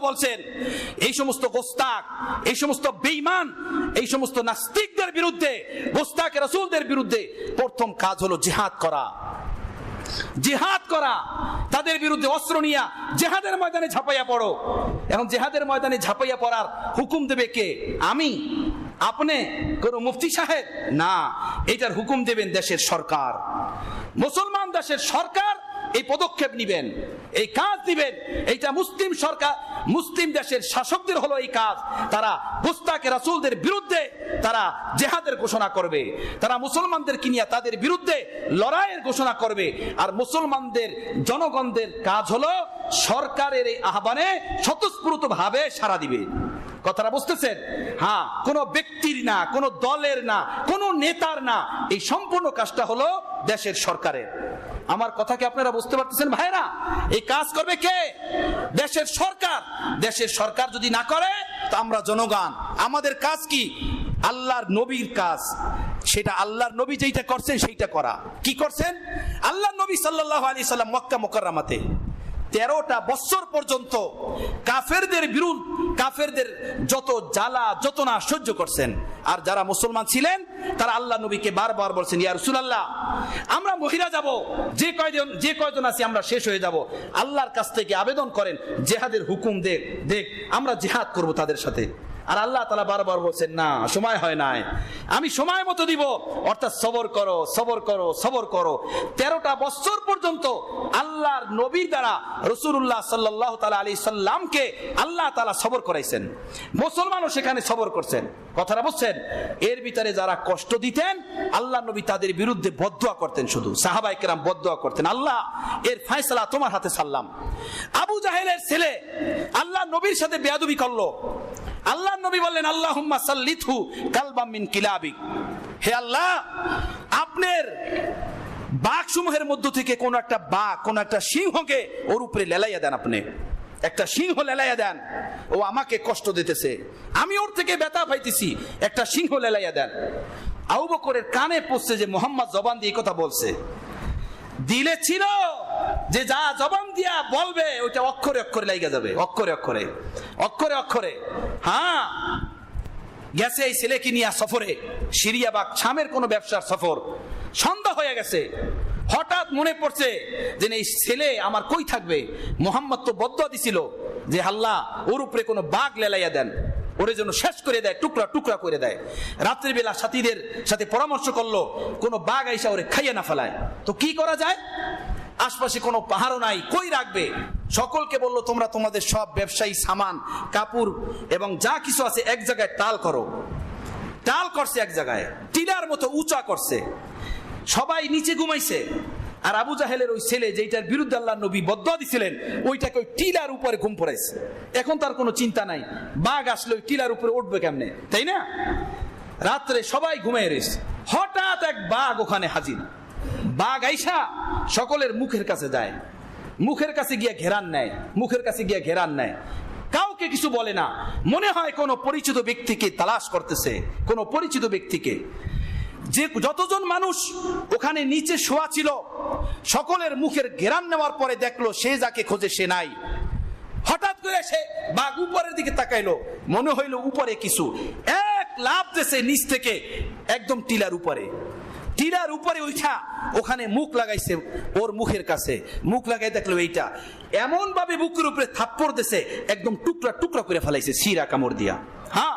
বলছেন, এই সমস্ত গোস্তাক এই সমস্ত এই সমস্ত নাস্তিকদের বিরুদ্ধে গোস্তাক বিরুদ্ধে প্রথম কাজ হলো জিহাদ করা। জিহাদ করা, তাদের বিরুদ্ধে অস্ত্র নিয়া জেহাদের ময়দানে ঝাঁপাইয়া পড়ো। এখন জেহাদের ময়দানে ঝাঁপাইয়া পড়ার হুকুম দেবে কে? আমি? আপনি? কোন মুফতি সাহেব? না, এটার হুকুম দেবেন দেশের সরকার। মুসলমান দেশের সরকার এই পদক্ষেপ নিবেন, এই কাজ দিবেন, এইটা মুসলিম সরকার, মুসলিম দেশের শাসকদের হলো এই কাজ। তারা গুস্তাকে রাসুলদের বিরুদ্ধে তারা জেহাদের ঘোষণা করবে, তারা মুসলমানদের কিনিয়া তাদের বিরুদ্ধে লড়াইয়ের ঘোষণা করবে। আর মুসলমানদের জনগণদের কাজ হলো সরকারের এই আহ্বানে স্বতঃস্ফূর্ত ভাবে সাড়া দিবে। কথাটা বুঝতেছেন? হ্যাঁ কোন ব্যক্তির না, কোন দলের না, কোন নেতার না, এই সম্পূর্ণ কাজটা হলো দেশের সরকারের। আমার কথা কি আপনারা বুঝতে পারতেছেন? ভাইরা এই কাজ করবে কে? দেশের সরকার। দেশের সরকার যদি না করে, তো আমরা জনগণ। আমাদের কাজ কি? আল্লাহর নবীর কাজ। সেটা আল্লাহর নবী যেইটা করছেন, সেইটা করা। কি করছেন? আল্লাহর নবী সাল্লাল্লাহু আলাইহি সাল্লাম মক্কা মুকাররমাতে। তেরোটা বছর পর্যন্ত কাফেরদের বিরুদ্ধ কাফেরদের যত জ্বালা, যত না সহ্য করছেন, আর যারা মুসলমান ছিলেন, তারা আল্লাহ নবীকে বারবার বলছেন, ইয়া আল্লাহ আমরা মহিলা যাব, যে কয়জন যে কয়জন আছি, আমরা শেষ হয়ে যাব। আল্লাহর কাছ থেকে আবেদন করেন, জেহাদের হুকুম দেখ দেখ, আমরা জেহাদ করব তাদের সাথে। আর আল্লাহ তালা বারবার বলছেন, না, সময় হয় নাই। আমি সময় মতো দিব। অর্থাৎ সবর করো সবর করো সবর করো। তেরোটা বছর পর্যন্ত আল্লাহর নবীর দ্বারা রসুল্লাহ সাল্লাহ তালা আলী সাল্লামকে আল্লাহ তালা সবর করাইছেন। মুসলমানও সেখানে সবর করছেন। কথাটা বুঝছেন? এর ভিতরে যারা কষ্ট দিতেন, আল্লাহ নবী তাদের বিরুদ্ধে বদুয়া করতেন শুধু। সাহাবাই কেরাম বদুয়া করতেন। আল্লাহ, এর ফায়সালা তোমার হাতে সাল্লাম আবু জাহেলের ছেলে আল্লাহ নবীর সাথে বেয়াদুবি করল। আল্লাহ নবী বললেন আল্লাহ সাল্লিথু কালবাম মিন কিলাবিক। হে আল্লাহ, আপনার বাঘ সমূহের মধ্য থেকে কোন একটা বাঘ, কোন একটা সিংহকে ওর উপরে লেলাইয়া দেন আপনি। একটা সিংহ লেলাইয়া দেন, ও আমাকে কষ্ট দিতেছে, আমি ওর থেকে ব্যথা পাইতেছি। একটা সিংহ লেলাইয়া দেন। আবু বকরের কানে পড়ছে যে মোহাম্মদ জবান দিয়ে কথা বলছে। দিলে ছিল যে যা জবান দিয়া বলবে, ওইটা অক্ষরে অক্ষরে লাইগা যাবে। অক্ষরে অক্ষরে। অক্ষরে অক্ষরে। হ্যাঁ গেছে এই ছেলেকে নিয়ে সফরে। সিরিয়া বা ছামের কোনো ব্যবসার সফর। সন্ধ্যা হয়ে গেছে। হঠাৎ মনে পড়ছে যে এই ছেলে আমার কই থাকবে? মোহাম্মদ তো বদ্ধ দিছিল যে হাল্লা ওর উপরে কোনো বাঘ লেলাইয়া দেন। ওরে জন্য শেষ করে দেয়, টুকরা টুকরা করে দেয়। রাত্রিবেলা সাথীদের সাথে পরামর্শ করল, কোনো বাঘ আইসা ওরে খাইয়ে না ফেলায়। তো কি করা যায়? আশপাশে কোনো পাহাড়ও নাই, কই রাখবে? সকলকে বলল, তোমরা তোমাদের সব ব্যবসায়ী, সামান, কাপড় এবং যা কিছু আছে এক জায়গায় টাল করো। টাল করছে এক জায়গায়, টিলার মতো উঁচা করছে। সবাই নিচে ঘুমাইছে। আর আবু জাহেলের ওই ছেলে যেটার বিরুদ্ধে আল্লাহ নবী বদ্ধ দিছিলেন, ওইটাকে ওই টিলার উপরে ঘুম পড়াইছে এখন তার কোনো চিন্তা নাই, বাঘ আসলে ওই টিলার উপরে উঠবে কেমনে, তাই না? রাত্রে সবাই ঘুমিয়ে রয়েছে হঠাৎ এক বাঘ ওখানে হাজির। বাঘ আইসা সকলের মুখের কাছে যায়। মুখের কাছে গিয়ে ঘেরান নেয়, মুখের কাছে গিয়ে ঘেরান নেয়। কাউকে কিছু বলে না। মনে হয় কোনো পরিচিত ব্যক্তিকে তালাশ করতেছে, কোনো পরিচিত ব্যক্তিকে। যে যতজন মানুষ ওখানে নিচে শোয়া ছিল, সকলের মুখের ঘেরান নেওয়ার পরে দেখল সে যাকে খোঁজে সে নাই। হঠাৎ করে সে বাঘ উপরের দিকে তাকাইলো। মনে হইল উপরে কিছু। এক লাভ দেশে নিচ থেকে, একদম টিলার উপরে। টিলার উপরে উঠা ওখানে মুখ লাগাইছে ওর মুখের কাছে। মুখ লাগাই দেখল এইটা। এমন ভাবে বুকের উপরে থাপ্পড় দেশে একদম টুকরা টুকরা করে ফেলাইছে সিরা কামড় দিয়া। হ্যাঁ?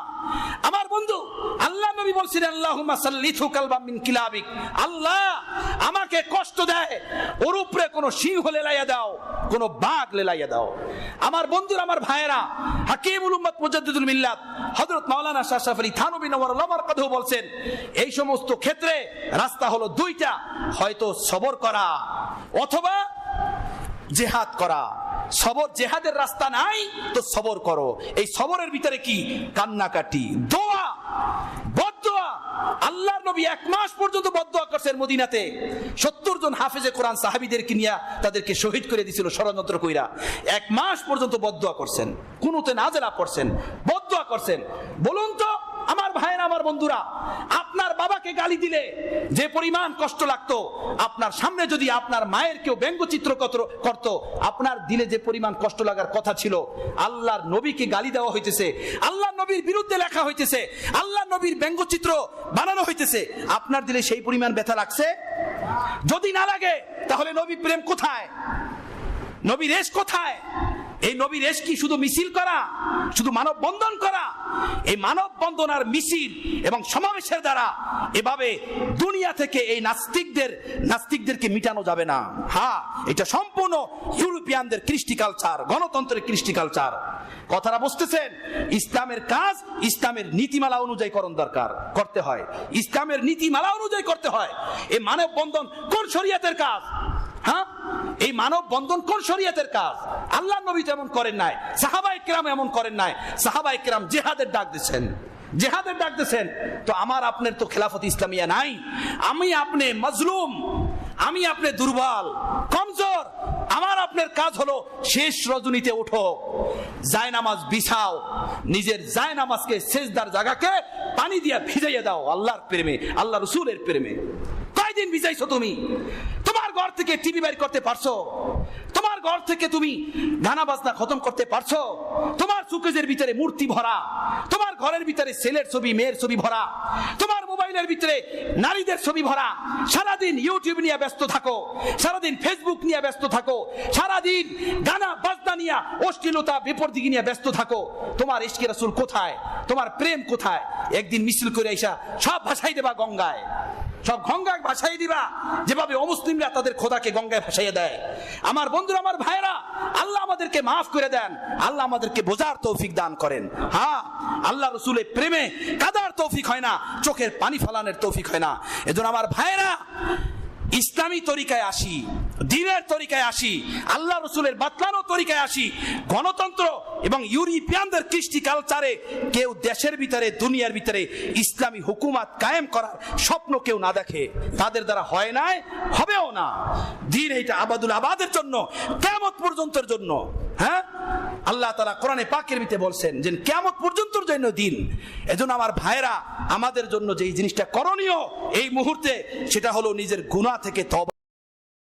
আমার বন্ধু নবী মিন কিলাবিক। আল্লাহ আমাকে কষ্ট দেয়, ওর উপরে কোনো সিংহ লেলাইয়া দাও, কোনো বাঘ লেলাইয়া দাও। আমার বন্ধুরা, আমার ভাইয়েরা, হাকিমুল উম্মত মুজাদ্দিদুল মিল্লাত, হযরত মাওলানা শাহ আলী থানবী বলছেন, এই সমস্ত ক্ষেত্রে রাস্তা হলো দুইটা, হয়তো সবর করা অথবা জেহাদ করা। সবর জেহাদের রাস্তা নাই, তো সবর করো। এই সবরের ভিতরে কি? কান্নাকাটি, দোয়া। আল্লাহর নবী এক মাস পর্যন্ত বদ্ধ করছেন মদিনাতে। সত্তর জন হাফেজে কোরআন সাহাবিদেরকে নিয়ে তাদেরকে শহীদ করে দিছিল ষড়যন্ত্র কইরা। এক মাস পর্যন্ত বদ্ধ করছেন, কোনোতে নাজেলা করছেন বদ্ধ করছেন। বলুন তো ভাইয়ের, আমার বন্ধুরা, আপনার বাবাকে গালি দিলে যে পরিমাণ কষ্ট লাগতো, আপনার সামনে যদি আপনার মায়ের কেউ ব্যঙ্গচিত্র করত, আপনার দিলে যে পরিমাণ কষ্ট লাগার কথা ছিল, আল্লাহর নবীকে গালি দেওয়া হইতেছে আল্লাহ নবীর বিরুদ্ধে লেখা হইতেছে আল্লাহ নবীর ব্যঙ্গচিত্র বানানো হইতেছে, আপনার দিলে সেই পরিমাণ ব্যথা লাগছে? যদি না লাগে, তাহলে নবী প্রেম কোথায়? নবী রেশ কোথায়? এই নবীর রেশ কি শুধু মিছিল করা, শুধু মানব বন্ধন করা, এই মানব বন্ধন আর মিছিল এবং সমাবেশের দ্বারা এভাবে দুনিয়া থেকে এই নাস্তিকদের, নাস্তিকদেরকে মিটানো যাবে না। হ্যাঁ এটা সম্পূর্ণ ইউরোপিয়ানদের কৃষ্টি কালচার, গণতন্ত্রের কৃষ্টি কালচার। কথাটা বুঝতেছেন? ইসলামের কাজ, ইসলামের নীতিমালা অনুযায়ী করণ দরকার, করতে হয়। ইসলামের নীতিমালা অনুযায়ী করতে হয়। এই মানব বন্ধন কোন শরীয়তের কাজ? হ্যাঁ? এই মানব বন্ধন কোন শরীয়তের কাজ? আল্লাহ নবী তো এমন করেন নাই সাহাবাই কিরাম এমন করেন নাই। সাহাবাই কিরাম জেহাদের ডাক দিচ্ছেন। জেহাদের ডাক দিচ্ছেন। তো আমার আপনার তো খেলাফত ইসলামিয়া নাই। আমি আপনি মজলুম, আমি আপনি দুর্বল, কমজোর। আমার আপনার কাজ হলো শেষ রজনীতে ওঠো জায়নামাজ বিছাও, নিজের জায়নামাজকে শেষদার জায়গাকে পানি দিয়া ভিজাইয়া দাও, আল্লাহর প্রেমে, আল্লাহ রসুলের প্রেমে। কয়দিন ভিজাইছো তুমি? থেকে টিভি বাইর করতে পারছ? তোমার ঘর থেকে তুমি গানা বাজনা খতম করতে পারছ? তোমার সুকেজের ভিতরে মূর্তি ভরা। তোমার ঘরের ভিতরে ছেলের ছবি, মেয়ের ছবি ভরা। তোমার মোবাইলের ভিতরে নারীদের ছবি ভরা। সারাদিন ইউটিউব নিয়ে ব্যস্ত থাকো। সারাদিন ফেসবুক নিয়ে ব্যস্ত থাকো। সারাদিন গানা বাজনা নিয়ে অশ্লীলতা বিপর্দিকে নিয়ে ব্যস্ত থাকো। তোমার ইশকে রাসূল কোথায়? তোমার প্রেম কোথায়? একদিন মিছিল করে আইসা সব ভাসাই দেবা গঙ্গায়। সব গঙ্গায় ভাসাই দিবা। যেভাবে অমুসলিমরা তাদের খোদাকে গঙ্গায় ভাসাইয়ে দেয়। আমার বন্ধুরা, আমার ভাইরা আল্লাহ আমাদেরকে মাফ করে দেন। আল্লাহ আমাদেরকে বোঝার তৌফিক দান করেন। হ্যাঁ আল্লাহ রসুলের প্রেমে কাদার তৌফিক হয় না, চোখের পানি ফালানের তৌফিক হয় না। এজন্য আমার ভাইরা ইসলামী তরিকায় আসি। দিনের তরিকায় আসি, আল্লাহ রসুলের বাতলানো তরিকায় আসি, গণতন্ত্র এবং ইউরোপিয়ানদের কৃষ্টি কালচারে কেউ দেশের ভিতরে, দুনিয়ার ভিতরে ইসলামী হুকুমাত কায়েম করার স্বপ্ন কেউ না দেখে। তাদের দ্বারা হয় নাই, হবেও না। দিন এইটা আবাদুল আবাদের জন্য কেমত পর্যন্তর জন্য হ্যাঁ? আল্লাহ তালা কোরআনে পাকের ভিতরে বলছেন যে কেমত পর্যন্তর জন্য দিন। এজন্য আমার ভাইরা আমাদের জন্য যে জিনিসটা করণীয় এই মুহূর্তে, সেটা হলো নিজের গুণা থেকে তবা